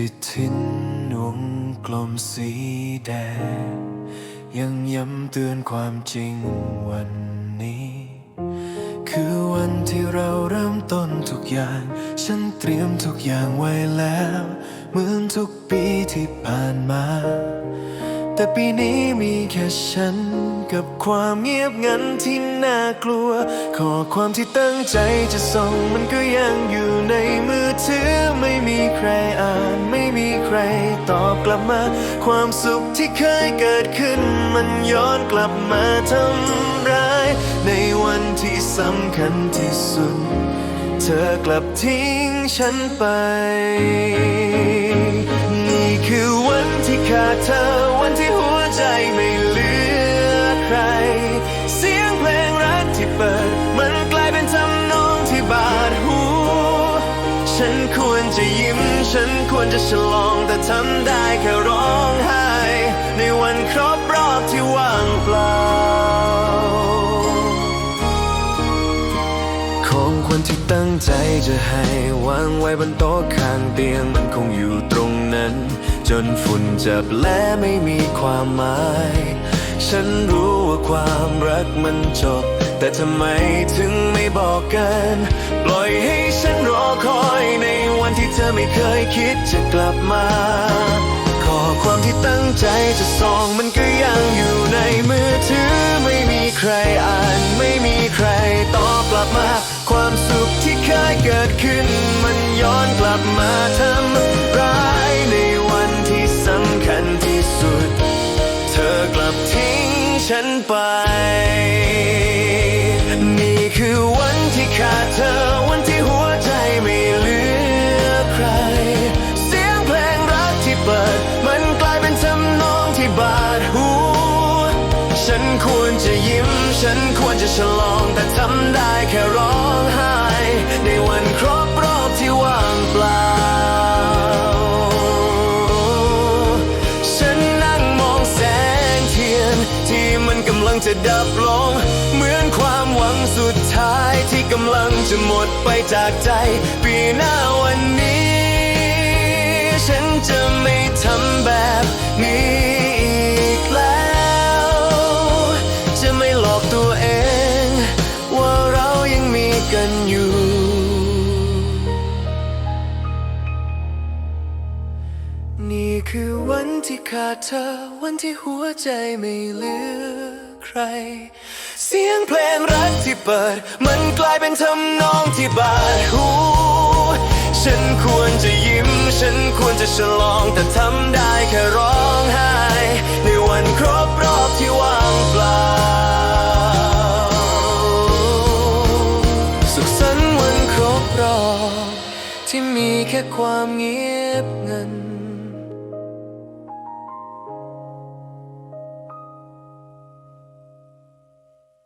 ฏิทินวงกลมสีแดง ยังย้ำเตือนความจริงวันนี้ คือวันที่เราเริ่มต้นทุกอย่าง ฉันเตรียมทุกอย่างไว้แล้ว เหมือนทุกปีที่ผ่านมา แต่ปีนี้มีแค่ฉัน กับความเงียบงันที่น่ากลัว ขอความที่ตั้งใจจะส่งมันก็ยังอยู่ในมือถือไม่มีใครอ่าน ไรตอบกลับมา ความสุขที่เคยเกิดขึ้น มันย้อนกลับมาทำร้าย ในวันที่สำคัญที่สุด เธอกลับทิ้งฉันไป นี่คือวันที่ขาดเธอ ฉันควรจะยิ้ม ฉันควรจะฉลองแต่ทำได้แค่ร้องไห้ ในวันครบรอบที่ว่างเปล่าของขวัญที่ตั้งใจจะให้วางไว้บนโต๊ะข้างเตียงมันคงอยู่ตรงนั้น จนฝุ่นจับและไม่มีความหมาย ฉันรู้ว่าความรักมันจบ แต่ทำไมถึงไม่บอกกัน ปล่อยให้ฉันรอคอยในวันที่เธอไม่เคยคิดจะกลับมาข้อความที่ตั้งใจจะส่องมันก็ยังอยู่ในมือถือ ไม่มีใครอ่านไม่มีใครตอบกลับมา ความสุขที่เคยเกิดขึ้น มันย้อนกลับมาทำร้ายในวันที่สำคัญที่สุด เธอกลับทิ้งฉันไป ควรจะยิ้ม ฉันควรจะฉลองแต่ทำได้แค่ร้องไห้ ในวันครบรอบที่ว่างเปล่า ฉันนั่งมองแสงเทียน ที่มันกำลังจะดับลง เหมือนความหวังสุดท้ายที่กำลังจะหมดไปจากใจ ปีหน้าวันนี้ ฉันจะไม่ทำแบบนี้ ที่ขาดเธอ วันที่หัวใจไม่เหลือใคร เสียงเพลงรักที่เปิด มันกลายเป็นทำนองที่บาดหู ฉันควรจะยิ้ม ฉันควรจะฉลอง แต่ทำได้แค่ร้องไห้ ในวันครบรอบที่ว่างเปล่า สุขสันต์วันครบรอบที่มีแค่ความเงียบงัน